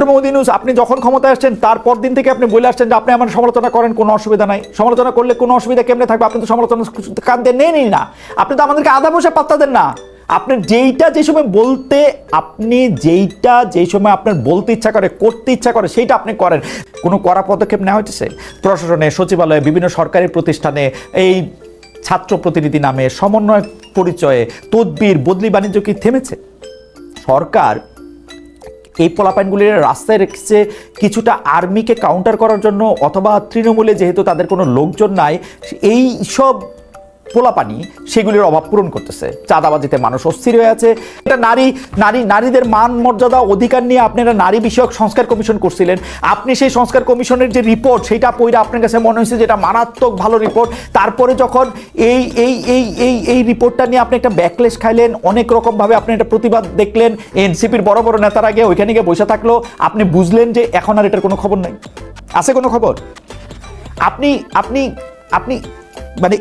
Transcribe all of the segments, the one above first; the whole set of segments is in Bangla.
ইউনূস আপনি যখন ক্ষমতায় আসছেন, তারপর দিন থেকে আপনি বলে আসছেন যে আপনি আমার সমালোচনা করেন, কোনো অসুবিধা নাই। সমালোচনা করলে কোনো অসুবিধা কেমনে থাকবে? আপনি তো সমালোচনা কাঁদতে নেনই না। আপনি তো আমাদেরকে আধা পয়সা পাত্তা দেন না। আপনি যেইটা যে সময় বলতে আপনি যেইটা যেই সময় আপনার বলতে ইচ্ছা করে, করতে ইচ্ছা করে, সেইটা আপনি করেন। কোনো কড়া পদক্ষেপ নেওয়া হচ্ছে প্রশাসনে, সচিবালয়ে, বিভিন্ন সরকারি প্রতিষ্ঠানে, এই ছাত্র প্রতিনিধি নামে সমন্বয় পরিচয়ে তদবির, বদলি বাণিজ্য কি থেমেছে? সরকার এই পোলাপাইনগুলির রাস্তায় রেখেছে কিছুটা আর্মিকে কাউন্টার করার জন্য অথবা তৃণমূলে যেহেতু তাদের কোনো লোকজন নাই এই সব পোলাপানি সেগুলির অভাব পূরণ করতেছে। চাঁদাবাজিতে মানুষ অস্থির হয়ে আছে। এটা নারী নারী, নারীদের মান, মর্যাদা, অধিকার নিয়ে আপনারা নারী বিষয়ক সংস্কার কমিশন করছিলেন। আপনি সেই সংস্কার কমিশনের যে রিপোর্ট সেটা পইরা আপনার কাছে মনে হয়েছে যেটা মারাত্মক ভালো রিপোর্ট তারপরে যখন এই এই এই এই এই রিপোর্টটা নিয়ে আপনি একটা ব্যাকলেস খাইলেন, অনেক রকমভাবে আপনি একটা প্রতিবাদ দেখলেন। এনসিপির বড় বড় নেতারা আগে ওইখানে গিয়ে বসে থাকল। আপনি বুঝলেন যে এখন আর এটার কোনো খবর নাই। আছে কোনো খবর? আপনি আপনি আপনি মানে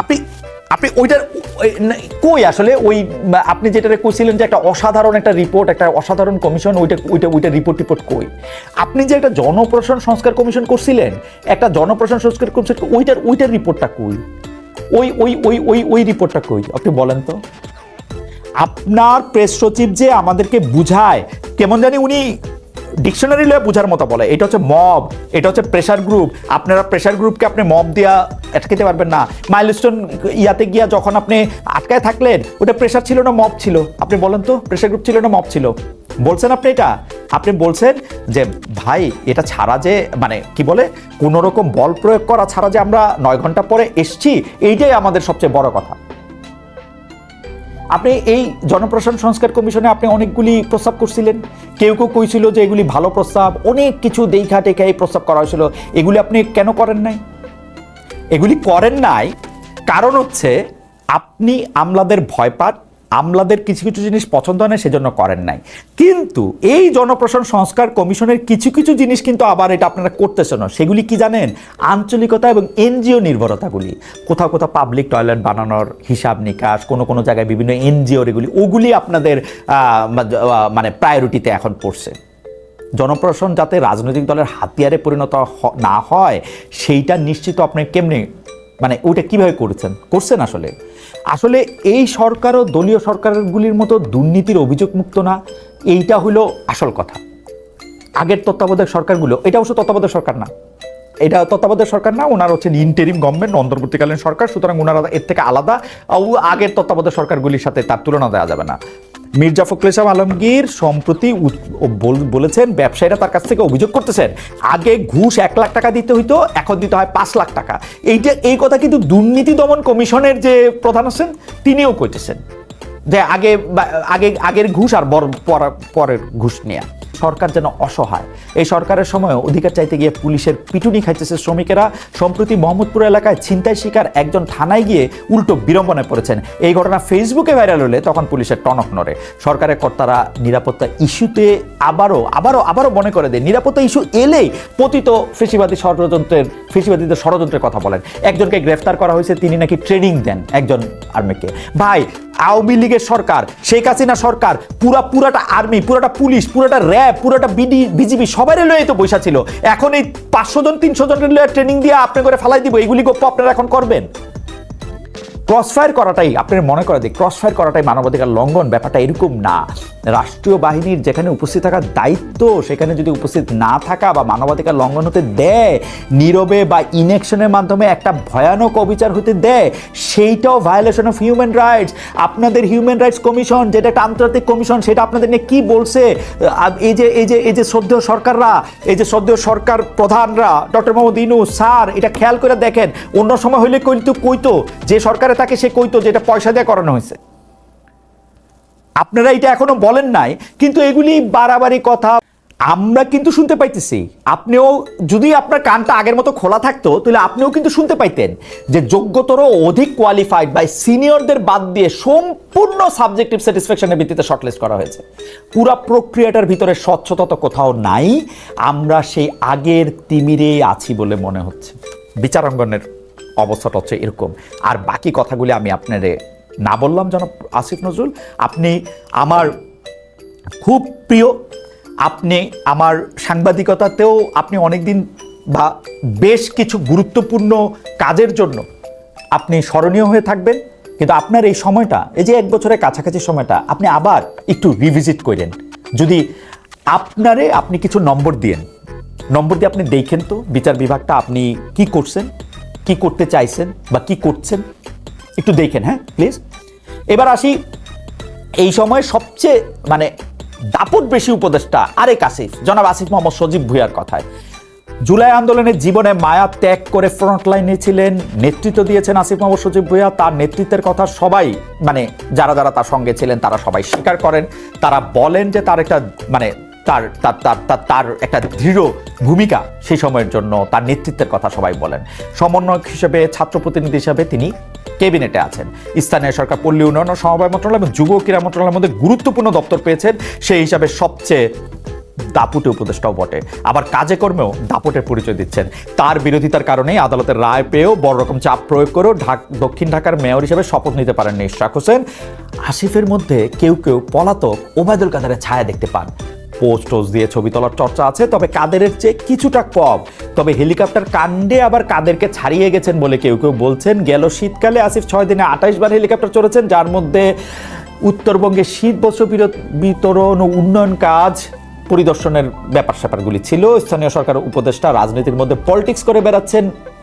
আপনি আপনি ওইটার কই আসলে ওই আপনি যেটা কইছিলেন যে একটা অসাধারণ একটা রিপোর্ট একটা অসাধারণ কমিশন ওইটা ওইটা ওইটা রিপোর্ট টিপোর্ট কই? আপনি যে একটা জনপ্রশাসন সংস্কার কমিশন করছিলেন, একটা জনপ্রশাসন সংস্কার কমিশন ওইটার ওইটার রিপোর্টটা কই? ওই ওই ওই ওই ওই রিপোর্টটা কই? আপনি বলেন তো। আপনার প্রেস সচিব যে আমাদেরকে বুঝায়, কেমন জানি উনি ডিকশনারি লয়ে বোঝার মতো বলে। এটা হচ্ছে মব এটা হচ্ছে প্রেশার গ্রুপ আপনারা প্রেশার গ্রুপকে আপনি মব দিয়া আটকাতে পারবেন না। মাইলস্টোন ইয়াতে গিয়া যখন আপনি আটকায় থাকলেন, ওটা প্রেশার ছিল না মব ছিল? আপনি বলেন তো প্রেশার গ্রুপ ছিল না মব ছিল? বলছেন আপনি এটা? আপনি বলছেন যে, ভাই, এটা ছাড়া যে মানে কি বলে কোনো রকম বল প্রয়োগ করা ছাড়া যে আমরা নয় ঘণ্টা পরে এসছি, এইটাই আমাদের সবচেয়ে বড় কথা। আপনি এই জনপ্রশাসন সংস্কার কমিশনে আপনি অনেকগুলি প্রস্তাব করছিলেন। কেউ কেউ কইছিল যে এগুলি ভালো প্রস্তাব। অনেক কিছু দেখা টেখা এই প্রস্তাব করা হয়েছিল। এগুলি আপনি কেন করেন নাই? এগুলি করেন নাই কারণ হচ্ছে আপনি আমলাদের ভয় পান আমলাদের কিছু কিছু জিনিস পছন্দ হয় না, সেজন্য করেন নাই। কিন্তু এই জনপ্রশাসন সংস্কার কমিশনের কিছু কিছু জিনিস কিন্তু আবার এটা আপনারা করতেছেন না। সেগুলি কি জানেন? আঞ্চলিকতা এবং এনজিও নির্ভরতাগুলি। কোথাও কোথাও পাবলিক টয়লেট বানানোর হিসাব নিকাশ, কোনো কোনো জায়গায় বিভিন্ন এনজিওর এগুলি, ওগুলি আপনাদের মানে প্রায়োরিটিতে এখন পড়ছে। জনপ্রশাসন যাতে রাজনৈতিক দলের হাতিয়ারে পরিণত না হয়, সেইটা নিশ্চিত আপনি কেমনে মানে ওইটা কীভাবে করেছেন? করছেন আসলে? আসলে এই সরকারও দলীয় সরকারগুলির মতো দুর্নীতির অভিযোগ মুক্ত না, এইটা হলো আসল কথা। আগের তত্ত্বাবধায়ক সরকারগুলো, এটা অবশ্য তত্ত্বাবধায়ক সরকার না। এটা তত্ত্বাবধায়ক সরকার না, ওনার হচ্ছেন ইন্টেরিম গভর্নমেন্ট অন্তর্বর্তীকালীন সরকার, সুতরাং ওনারা এর থেকে আলাদা, ও আগের তত্ত্বাবধায়ক সরকারগুলির সাথে তার তুলনা দেওয়া যাবে না। মির্জা ফখরুল ইসলাম আলমগীর সম্প্রতি বলেছেন, ব্যবসায়ীরা তার কাছ থেকে অভিযোগ করতেছেন, আগে ঘুষ এক লাখ টাকা দিতে হইতো, এখন দিতে হয় পাঁচ লাখ টাকা। এইটা এই কথা কিন্তু দুর্নীতি দমন কমিশনের যে প্রধান আছেন, তিনিও কইতেছেন, যে আগে আগে, আগের ঘুষ আর পরের ঘুষ নেয়া। সরকার যেন অসহায়। এই সরকারের সময় অধিকার চাইতে গিয়ে পুলিশের পিটুনি খাইতেছে শ্রমিকেরা। সম্প্রতি মোহাম্মদপুর এলাকায় ছিনতাই শিকার একজন থানায় গিয়ে উল্টো বিড়ম্বনায় পড়েছেন। এই ঘটনা ফেসবুকে ভাইরাল হলে তখন পুলিশের টনক নড়ে। সরকারের কর্তারা নিরাপত্তা ইস্যুতে আবারও আবারও আবারও মনে করে দেয়, নিরাপত্তা ইস্যু এলেই পতিত ফেসিবাদী ষড়যন্ত্রের, ফেসিবাদীদের ষড়যন্ত্রের কথা বলেন। একজনকে গ্রেফতার করা হয়েছে, তিনি নাকি ট্রেনিং দেন একজন আর্মিকে। ভাই আওয়ামী লীগের সরকার, শেখ হাসিনা সরকার, পুরা পুরাটা আর্মি পুরাটা পুলিশ, পুরাটা র্যাব পুরাটা বিডি বিজিবি সবারই লয়ে তো বৈশা ছিল। এখন এই পাঁচশো জন, তিনশো জনের লয়ে ট্রেনিং দিয়ে আপনি করে ফেলাই দিব, এইগুলি আপনারা এখন করবেন? ক্রসফায়ার করাটাই, আপনার মনে করে দিই ক্রসফায়ার করাটাই মানবাধিকার লঙ্ঘন, ব্যাপারটা এরকম না। রাষ্ট্রীয় বাহিনীর যেখানে উপস্থিত থাকার দায়িত্ব, সেখানে যদি উপস্থিত না থাকা বা মানবাধিকার লঙ্ঘন হতে দেয়, নীরবে বা ইনেকশনের মাধ্যমে একটা ভয়ানক অবিচার হতে দেয়, সেইটাও ভায়োলেশন অফ হিউম্যান রাইটস আপনাদের হিউম্যান রাইটস কমিশন যেটা একটা আন্তর্জাতিক কমিশন সেটা আপনাদের নিয়ে কি বলছে? এই যে এই যে এই যে শ্রদ্ধেয় সরকাররা, এই যে শ্রদ্ধেয় সরকার প্রধানরা, ডক্টর মোহাম্মদ ইনু স্যার, এটা খেয়াল করে দেখেন, অন্য সময় হইলে কিন্তু কইতো, যে সরকারে তাকে সে কইতো যে এটা পয়সা দিয়ে করানো হয়েছে। আপনারা এটা এখনও বলেন নাই, কিন্তু এগুলি বাড়াবাড়ি কথা। আমরা কিন্তু শুনতে পাইতেছি। আপনিও যদি আপনার কানটা আগের মতো খোলা থাকতো, তাহলে আপনিও কিন্তু শুনতে পাইতেন যে যোগ্যতর অধিক কোয়ালিফাইড বাই সিনিয়রদের বাদ দিয়ে সম্পূর্ণ সাবজেক্টিভ স্যাটিসফ্যাকশনের ভিত্তিতে শর্টলিস্ট করা হয়েছে। পুরা প্রক্রিয়াটার ভিতরে স্বচ্ছতা তো কোথাও নাই। আমরা সেই আগের তিমিরে আছি বলে মনে হচ্ছে। বিচারাঙ্গনের অবস্থাটা হচ্ছে এরকম। আর বাকি কথাগুলি আমি আপনারে না বললাম যেন আসিফ নজরুল। আপনি আমার খুব প্রিয়, আপনি আমার সাংবাদিকতাতেও আপনি অনেকদিন বা বেশ কিছু গুরুত্বপূর্ণ কাজের জন্য আপনি স্মরণীয় হয়ে থাকবেন, কিন্তু আপনার এই সময়টা, এই যে এক বছরের কাছাকাছি সময়টা, আপনি আবার একটু রিভিজিট করেন। যদি আপনারে আপনি কিছু নম্বর দিয়েন, নম্বর দিয়ে আপনি দেখেন তো বিচার বিভাগটা আপনি কি করছেন কি করতে চাইছেন বা কি করছেন? একটু দেখেন হ্যাঁ প্লিজ এবার আসি, এই সময় সবচেয়ে মানে দাপট বেশি উপদেষ্টা আরেক আসিফ। জনাব আসিফ মোহাম্মদ সজীব ভুইয়ার কথায়। জুলাই আন্দোলনের জীবনে মায়া ত্যাগ করে ফ্রন্ট লাইনে ছিলেন, নেতৃত্ব দিয়েছেন আসিফ মোহাম্মদ সজীব ভুইয়া। তার নেতৃত্বের কথা সবাই মানে যারা যারা তার সঙ্গে ছিলেন, তারা সবাই স্বীকার করেন। তারা বলেন যে তার একটা মানে তার তার তার তার একটা দৃঢ় ভূমিকা সেই সময়ের জন্য তার নেতৃত্বের কথা সবাই বলেন। সমন্বয়ক হিসেবে, ছাত্র প্রতিনিধি হিসেবে তিনি ক্যাবিনেটে আছেন। স্থানীয় সরকার, পল্লী উন্নয়ন ও সমবায় মন্ত্রণালয় এবং যুব ক্রীড়া মন্ত্রণালয়ের মধ্যে গুরুত্বপূর্ণ দপ্তর পেয়েছেন। সেই হিসাবে সবচেয়ে দাপুটে উপদেষ্টাও বটে। আবার কাজে কর্মেও দাপটের পরিচয় দিচ্ছেন। তার বিরোধিতার কারণে আদালতের রায় পেয়েও বড় রকম চাপ প্রয়োগ করেও দক্ষিণ ঢাকার মেয়র হিসেবে শপথ নিতে পারেননি ইশরাক হোসেন। আসিফের মধ্যে কেউ কেউ পলাতক ওবায়দুল কাদেরের ছায়া দেখতে পান। পোস্ট টোস্ট দিয়ে ছবি তোলার চর্চা আছে, তবে কাদেরের চেয়ে কিছুটা কম। তবে হেলিকপ্টার কাণ্ডে আবার কাদেরকে ছাড়িয়ে গেছেন বলে কেউ কেউ বলছেন। গেল শীতকালে আসিফ ছয় দিনে আঠাইশ বার হেলিকপ্টার চড়েছেন, যার মধ্যে উত্তরবঙ্গে শীত বস্ত্র বিতরণ ও উন্নয়ন কাজ পরিদর্শনের ব্যাপার স্যাপারগুলি ছিল। স্থানীয় সরকার উপদেষ্টা রাজনীতির মধ্যে পলিটিক্স করে বেড়াচ্ছেন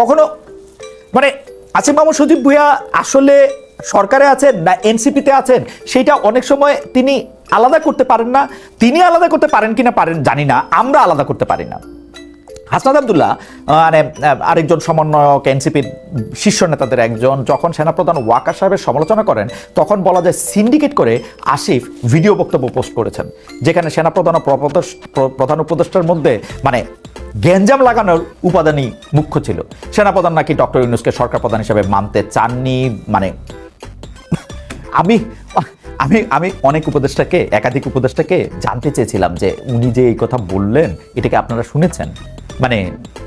কখনো? মানে আসিফ মাহমুদ সুদীপ ভুইয়া আসলে সরকারে আছেন না এনসিপিতে আছেন সেইটা অনেক সময় তিনি আলাদা করতে পারেন না। তিনি আলাদা করতে পারেন কিনা পারেন জানি না, আমরা আলাদা করতে পারি না। হাসনাদ আবদুল্লাহ মানে আরেকজন সমন্বয়ক, এনসিপির শীর্ষ নেতাদের একজন, যখন সেনাপ্রধান ওয়াকার সাহেবের সমালোচনা করেন, তখন বলা যায় সিন্ডিকেট করে আসিফ ভিডিও বক্তব্য পোস্ট করেছেন, যেখানে সেনাপ্রধান ও প্রধান উপদেষ্টার মধ্যে মানে গ্যাঞ্জাম লাগানোর উপাদানই মুখ্য ছিল। সেনাপ্রধান নাকি ডক্টর ইউনুসকে সরকার প্রধান হিসেবে মানতে চাননি মানে আমি আমি আমি অনেক উপদেষ্টাকে, একাধিক উপদেষ্টাকে জানতে চেয়েছিলাম যে উনি যে এই কথা বললেন এটাকে আপনারা শুনেছেন? মানে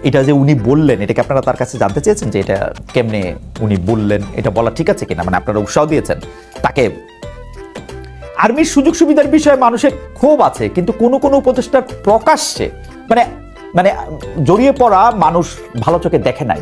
এটা যে উনি বললেন এটাকে আপনারা তার কাছে জানতে চেয়েছেন যে এটা কেমনে উনি বললেন? এটা বলা ঠিক আছে কিনা? মানে আপনারা উৎসাহ দিয়েছেন। তাকে আর্মির সুযোগ সুবিধার বিষয়ে মানুষের ক্ষোভ আছে, কিন্তু কোনো কোনো উপদেষ্টার প্রকাশ্যে মানে মানে জড়িয়ে পড়া মানুষ ভালো চোখে দেখে নাই।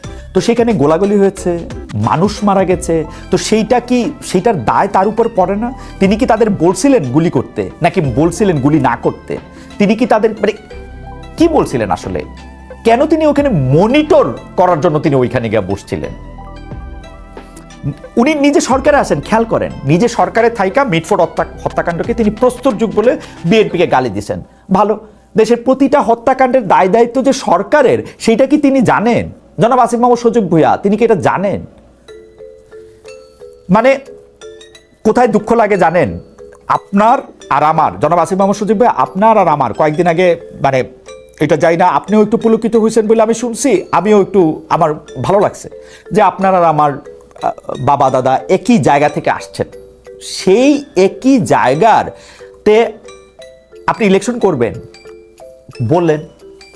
তো সেখানে গোলাগুলি হয়েছে, মানুষ মারা গেছে, তো সেইটা কি, সেইটার দায় তার উপর পড়ে না? তিনি কি তাদের বলছিলেন গুলি করতে, নাকি বলছিলেন গুলি না করতে? তিনি কি তাদের মানে কি বলছিলেন আসলে? কেন তিনি ওখানে মনিটর করার জন্য তিনি ওইখানে গিয়ে বসছিলেন? উনি নিজে সরকারে আসেন খেয়াল করেন। নিজে সরকারে থাইকা মিটফোর্ড হত্যা, হত্যাকাণ্ডকে তিনি প্রস্তুত যুগ বলে বিএনপিকে গালি দিয়েছেন। ভালো, দেশের প্রতিটা হত্যাকাণ্ডের দায় দায়িত্ব যে সরকারের, সেইটা কি তিনি জানেন? জনাব আসিফ মাহমুদ সজীব ভুইয়া তিনি কি এটা জানেন? মানে কোথায় দুঃখ লাগে জানেন? আপনার আর আমার, জনাব আসিফ মাহমুদ সজীব ভাই আপনার আর আমার, কয়েকদিন আগে মানে এটা যাই না, আপনিও একটু পুলকিত হয়েছেন বলে আমি শুনছি, আমিও একটু, আমার ভালো লাগছে যে আপনার আর আমার বাবা, দাদা একই জায়গা থেকে আসছেন। সেই একই জায়গার তে আপনি ইলেকশন করবেন। বললেন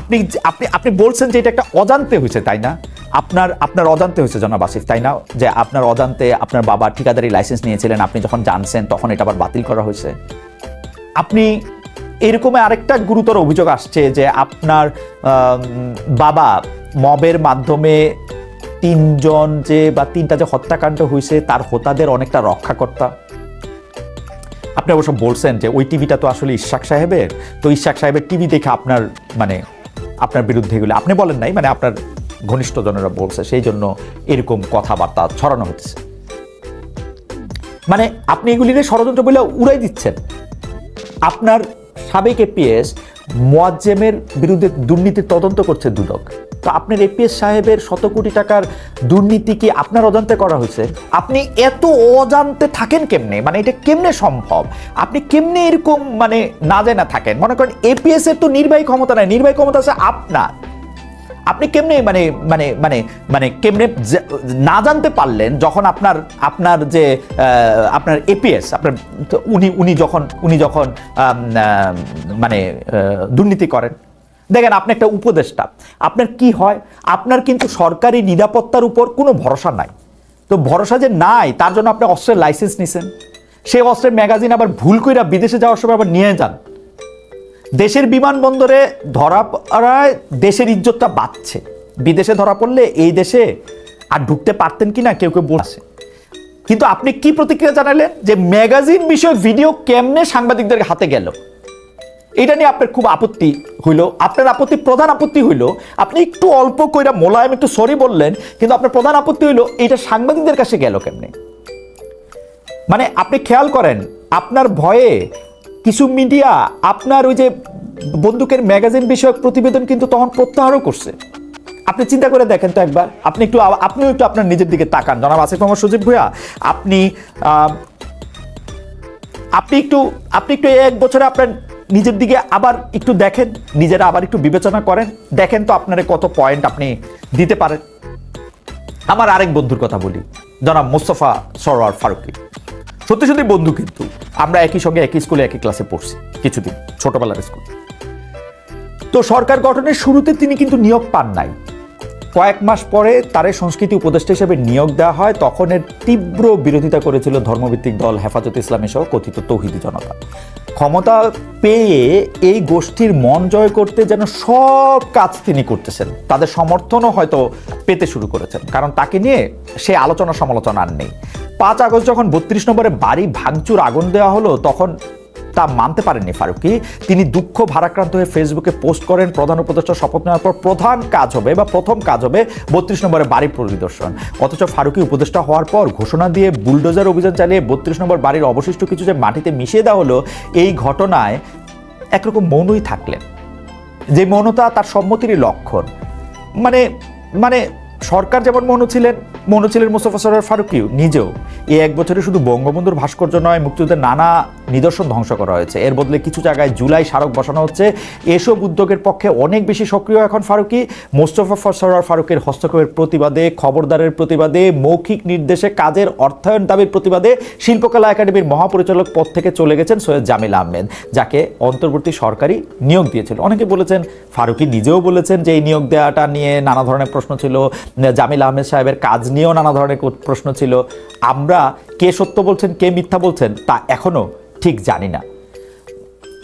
আপনি আপনি আপনি বলছেন যে এটা একটা অজান্তে হয়েছে, তাই না? আপনার আপনার অজান্তে হয়েছে, জনাব আসিফ, তাই না? যে আপনার অজান্তে আপনার বাবা ঠিকাদারি লাইসেন্স নিয়েছিলেন, আপনি যখন জানছেন তখন এটা আবার বাতিল করা হয়েছে। আপনি এরকম আরেকটা গুরুতর অভিযোগ আসছে যে আপনার বাবা মবের মাধ্যমে তিনজন যে বা তিনটা যে হত্যাকাণ্ড হয়েছে, তার হোতাদের অনেকটা রক্ষাকর্তা। আপনি অবশ্য বলছেন যে ওই টিভিটা তো আসলে ইশাক সাহেবের, তো ইশাক সাহেবের টিভি দেখে আপনার মানে আপনার বিরুদ্ধে এগুলো আপনি বলেন নাই মানে আপনার ঘনিষ্ঠজনেরা বলছে, সেই জন্য এরকম কথাবার্তা ছড়ানো হচ্ছে। মানে আপনি এগুলিকে ষড়যন্ত্র বলে উড়াই দিচ্ছেন। আপনার সাবেক এপিএস মোয়াজ্জেমের বিরুদ্ধে দুর্নীতির তদন্ত করছে দুদক। তো আপনার এপিএস সাহেবের শত কোটি টাকার দুর্নীতি কি আপনার অজান্তে করা হয়েছে? আপনি এত অজান্তে থাকেন কেমনে? মানে এটা কেমনে সম্ভব? আপনি কেমনে এরকম মানে না জানা থাকেন? মনে করেন এপিএস এর তো নির্বাহী ক্ষমতা নাই, নির্বাহী ক্ষমতা আছে আপনার। আপনি কেমনে মানে মানে মানে মানে কেমনে না জানতে পারলেন যখন আপনার আপনার যে আপনার এপিএস আপনার উনি উনি যখন উনি যখন মানে দুর্নীতি করেন? দেখেন, আপনি একটা উপদেষ্টা। আপনার কি হয়? আপনার কিন্তু সরকারি নিরাপত্তার উপর কোনো ভরসা নাই। তো ভরসা যে নাই, তার জন্য আপনি অস্ত্রের লাইসেন্স নিছেন। সেই অস্ত্রের ম্যাগাজিন আবার ভুল কইরা বিদেশে যাওয়ার সময় আবার নিয়ে যান। দেশের বিমানবন্দরে ধরা পড়ায় দেশের ইজ্জতটা বাড়ছে। বিদেশে ধরা পড়লে এই দেশে আর ঢুকতে পারতেন কি না কেউ কেউ বলছে। কিন্তু আপনি কি প্রতিক্রিয়া জানালেন যে ম্যাগাজিন বিষয়ক ভিডিও কেমনে সাংবাদিকদের হাতে গেল? এটা নিয়ে আপনার খুব আপত্তি হইল, আপনার আপত্তি প্রধান আপত্তি হইল, আপনি একটু অল্প কইরা মোলায়েম, একটু সরি বললেন, কিন্তু আপনার প্রধান আপত্তি হইল, এটা সাংবাদিকদের কাছে গেল কেমনে? মানে আপনি খেয়াল করেন, আপনার ভয়ে কিছু মিডিয়া আপনার ওই যে বন্দুকের ম্যাগাজিন বিষয়ক প্রতিবেদন কিন্তু তখন প্রত্যাহারও করছে। আপনি চিন্তা করে দেখেন তো একবার। আপনি একটু আপনিও একটু আপনার নিজের দিকে তাকান। জনাব আসিফ মোহাম্মদ সজীব ভুয়া আপনি আপনি একটু আপনি একটু এক বছরে আপনার নিজের দিকে আবার একটু দেখেন, নিজেরা আবার একটু বিবেচনা করেন। দেখেন তো আপনার কত পয়েন্ট আপনি দিতে পারেন। আমার আরেক বন্ধুর কথা বলি, জনাব মোস্তফা সরোয়ার ফারুকি। সত্যি সত্যি বন্ধু কিন্তু, আমরা একই সঙ্গে একই স্কুলে একই ক্লাসে পড়ছি কিছুদিন, ছোটবেলার স্কুল তো সরকার গঠনের শুরুতে তিনি কিন্তু নিয়োগ পান নাই। কয়েক মাস পরে তারে সংস্কৃতি উপদেষ্টা হিসেবে নিয়োগ দেওয়া হয়, তখন এর তীব্র বিরোধিতা করেছিল ধর্মভিত্তিক দল হেফাজত ইসলামী সহ কথিত তৌহিদি জনতা। ক্ষমতা পেয়ে এই গোষ্ঠীর মন জয় করতে যেন সব কাজ তিনি করতেছেন, তাদের সমর্থনও হয়তো পেতে শুরু করেছেন, কারণ তাকে নিয়ে সে আলোচনা সমালোচনা আর নেই। পাঁচ আগস্ট যখন বত্রিশ নম্বরে বাড়ি ভাঙচুর আগুন দেওয়া হলো, তখন তা মানতে পারেননি ফারুকি। তিনি দুঃখ ভারাক্রান্ত হয়ে ফেসবুকে পোস্ট করেন, প্রধান উপদেষ্টা শপথ নেওয়ার পর প্রধান কাজ হবে বা প্রথম কাজ হবে বত্রিশ নম্বরে বাড়ি পরিদর্শন। অথচ ফারুকি উপদেষ্টা হওয়ার পর ঘোষণা দিয়ে বুলডোজার অভিযান চালিয়ে বত্রিশ নম্বর বাড়ির অবশিষ্ট কিছু যে মাটিতে মিশিয়ে দেওয়া হলো, এই ঘটনায় একরকম মৌনই থাকলেন। যে মৌনতা তার সম্মতিরই লক্ষণ। মানে মানে সরকার যেমন মৌন ছিলেন মৌন ছিলেন মুস্তফা সরোয়ার ফারুকিও নিজেও এই এক বছরে শুধু বঙ্গবন্ধুর ভাস্কর্য নয়, মুক্তিযুদ্ধের নানা নিদর্শন ধ্বংস করা হয়েছে। এর বদলে কিছু জায়গায় জুলাই স্মারক বসানো হচ্ছে। এসব উদ্যোগের পক্ষে অনেক বেশি সক্রিয় এখন ফারুকি। মোস্তফা সরোয়ার ফারুকের হস্তক্ষেপের প্রতিবাদে, খবরদারের প্রতিবাদে, মৌখিক নির্দেশে, কাজের অর্থায়ন দাবির প্রতিবাদে শিল্পকলা একাডেমির মহাপরিচালক পদ থেকে চলে গেছেন সৈয়দ জামিল আহমেদ, যাকে অন্তর্বর্তী সরকারি নিয়োগ দিয়েছিল। অনেকে বলেছেন, ফারুকি নিজেও বলেছেন যে এই নিয়োগ দেওয়াটা নিয়ে নানা ধরনের প্রশ্ন ছিল। জামিল আহমেদ সাহেবের কাজ নিয়েও নানা ধরনের প্রশ্ন ছিল। আমরা কে সত্য বলছেন, কে মিথ্যা বলছেন, তা এখনও ঠিক জানি না।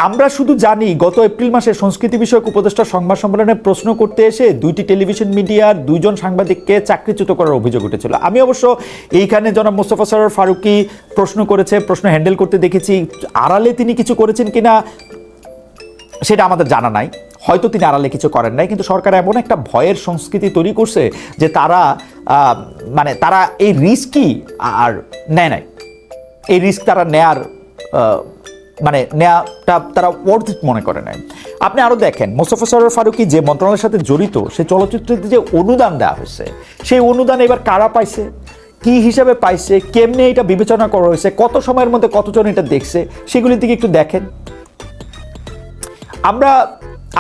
আমরা শুধু জানি, গত এপ্রিল মাসে সংস্কৃতি বিষয়ক উপদেষ্টা সংবাদ সম্মেলনে প্রশ্ন করতে এসে দুইটি টেলিভিশন মিডিয়ার দুইজন সাংবাদিককে চাকরিচ্যুত করার অভিযোগ উঠেছিল। আমি অবশ্য এইখানে জনাব মোস্তফা সরোয়ার ফারুকি প্রশ্ন করেছে, প্রশ্ন হ্যান্ডেল করতে দেখেছি। আড়ালে তিনি কিছু করেছেন কিনা, সেটা আমাদের জানা নাই। হয়তো তিনি আড়ালে কিছু করেন নাই, কিন্তু সরকার এমন একটা ভয়ের সংস্কৃতি তৈরি করছে যে তারা মানে তারা এই রিস্কই আর নেয় নাই। এই রিস্ক তারা নেয়ার মানে নেয়াটা তারা ওয়ার্থ মনে করে নেয় আপনি আরও দেখেন, মোস্তফা সরোয়ার ফারুকি যে মন্ত্রণালয়ের সাথে জড়িত, সে চলচ্চিত্রতে যে অনুদান দেওয়া হয়েছে, সেই অনুদান এবার কারা পাইছে? কি হিসাবে পাইছে? কেমনে এটা বিবেচনা করা হয়েছে? কত সময়ের মধ্যে কতজন এটা দেখছে? সেগুলির দিকে একটু দেখেন। আমরা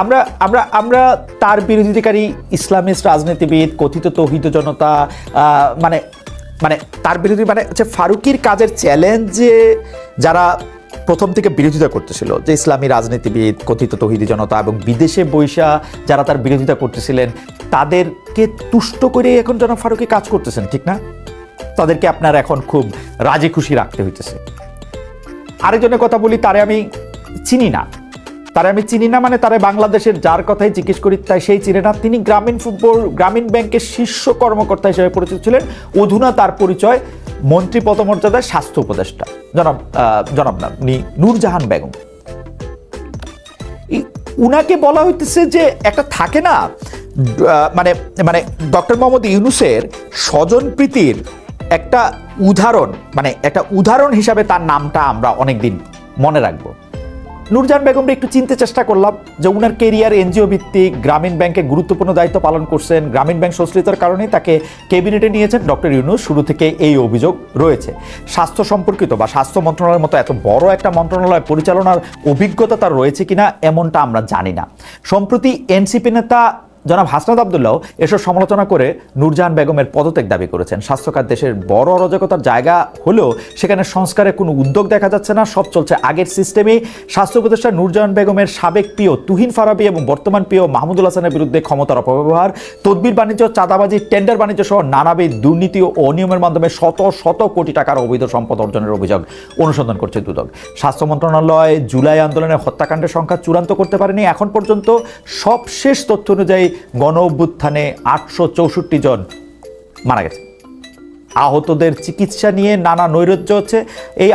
আমরা আমরা আমরা তার বিরোধিতাকারী ইসলামিস্ট রাজনীতিবিদ, কথিত তৌহিদ জনতা মানে মানে তার বিরোধী মানে হচ্ছে ফারুকির কাজের চ্যালেঞ্জে যারা প্রথম থেকে বিরোধিতা করতেছিল, যে ইসলামী রাজনীতিবিদ, কথিত তহিদি জনতা এবং বিদেশে বৈশা যারা তার বিরোধিতা করতেছিলেন, তাদেরকে তুষ্ট করে এখন জনাব ফারুকি কাজ করতেছেন, ঠিক না? তাদেরকে আপনার এখন খুব রাজি খুশি রাখতে হইতেছে। আরেকজনের কথা বলি, তারে আমি চিনি না। তারে আমি চিনি না মানে তারে বাংলাদেশের যার কথাই জিজ্ঞেস করি, তাই সেই চিনে না। তিনি গ্রামীণ ফুটবল, গ্রামীণ ব্যাংকের শীর্ষ কর্মকর্তা হিসেবে পরিচিত ছিলেন। অধুনা তার পরিচয়, মন্ত্রী পদমর্যাদায় স্বাস্থ্য উপদেষ্টা। জনাব জনাব না উনি নূরজাহান বেগম। উনাকে বলা হইতেছে যে একটা থাকে না মানে মানে ডক্টর মোহাম্মদ ইউনুসের স্বজন প্রীতির একটা উদাহরণ মানে একটা উদাহরণ হিসাবে তার নামটা আমরা অনেকদিন মনে রাখব। নূরজাহান বেগমরা একটু চিনতে চেষ্টা করলাম যে উনার কেরিয়ার এনজিও ভিত্তিক গ্রামীণ ব্যাংকে গুরুত্বপূর্ণ দায়িত্ব পালন করছেন। গ্রামীণ ব্যাংক সংশ্লিষ্টার কারণেই তাকে ক্যাবিনেটে নিয়েছেন ডক্টর ইউনুস। শুরু থেকে এই অভিযোগ রয়েছে। স্বাস্থ্য সম্পর্কিত বা স্বাস্থ্য মন্ত্রণালয়ের মতো এত বড় একটা মন্ত্রণালয় পরিচালনার অভিজ্ঞতা তার রয়েছে কিনা, এমনটা আমরা জানি না। সম্প্রতি এনসিপি নেতা জনাব হাসনাদ আবদুল্লাহ এসব সমালোচনা করে নূরজাহান বেগমের পদত্যাগ দাবি করেছেন। স্বাস্থ্যখাত দেশের বড় অরাজকতার জায়গা হলেও সেখানে সংস্কারের কোনো উদ্যোগ দেখা যাচ্ছে না, সব চলছে আগের সিস্টেমেই। স্বাস্থ্য উপদেষ্টা নূরজাহান বেগমের সাবেক প্রিয় তুহিন ফারাবি এবং বর্তমান প্রিয় মাহমুদুল হাসানের বিরুদ্ধে ক্ষমতার অপব্যবহার, তদবির বাণিজ্য, চাঁদাবাজি, টেন্ডার বাণিজ্য সহ নানাবিধ দুর্নীতি ও অনিয়মের মাধ্যমে শত শত কোটি টাকার অবৈধ সম্পদ অর্জনের অভিযোগ অনুসন্ধান করছে দুদক। স্বাস্থ্য মন্ত্রণালয় জুলাই আন্দোলনের হত্যাকাণ্ডের সংখ্যা চূড়ান্ত করতে পারেনি। এখন পর্যন্ত সবশেষ তথ্য অনুযায়ী গণ অভ্যুত্থানে আটশো চৌষট্টি জন মারা গেছে। আহতদের চিকিৎসা নিয়ে নানা নৈরাজ্য হচ্ছে। এই